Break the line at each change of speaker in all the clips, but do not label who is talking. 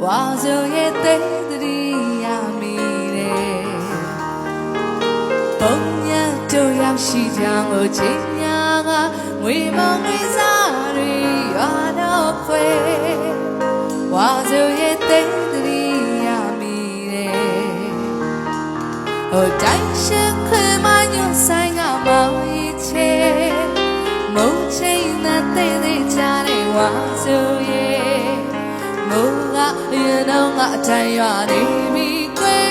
Wow, so yeah, they ပုံညတ်တို့ရောက်ရှိကြောင်းကိုချိန်ညာကငွေမောင်တွေစားတွေရွာတော့ခွဲဝါစုရဲ့တိတ်တရီရမိတယ်ဟိုတိုင်းရှခွေမညွန်ဆိုင်ကမောင်ရီချေမုံချိန်နဲ့တိတ်တိတ်ကြတဲ့ဝါစုရဲ့မုံကရင်တော့ငါအတန်ရွာနေမိကွယ်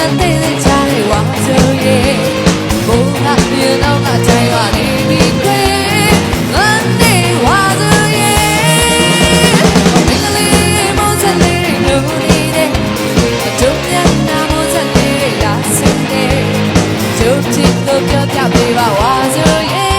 သက်သေးသေးချာလေးဝါဆိုရဲ့ဘုံကမြေတော့ကတိုင်းပါနေပြီခွေငါနေဝါဆိုရဲ့မင်းကလေးမောချက်လေးလို့နေတယ်တို့ပြန်နာမောချက်လေးလာစင်တယ်တို့ချစ်တော့ပြောပြပေးပါဝါဆိုရဲ့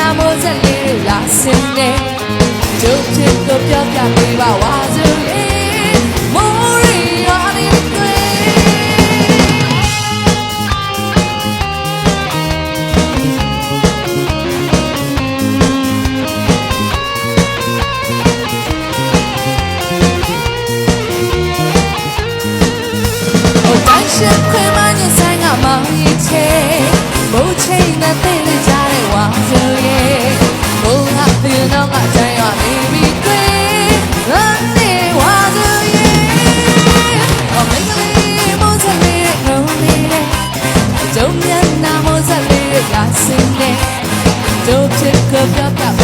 နာမိုးဆက်လေးတွေလာစင်နေဒုက္ခကိုပြောပြပေးပါဝါစုလေးမိုးရီရော်ဒီကွေဟိုတိုင်းရှစ် of the.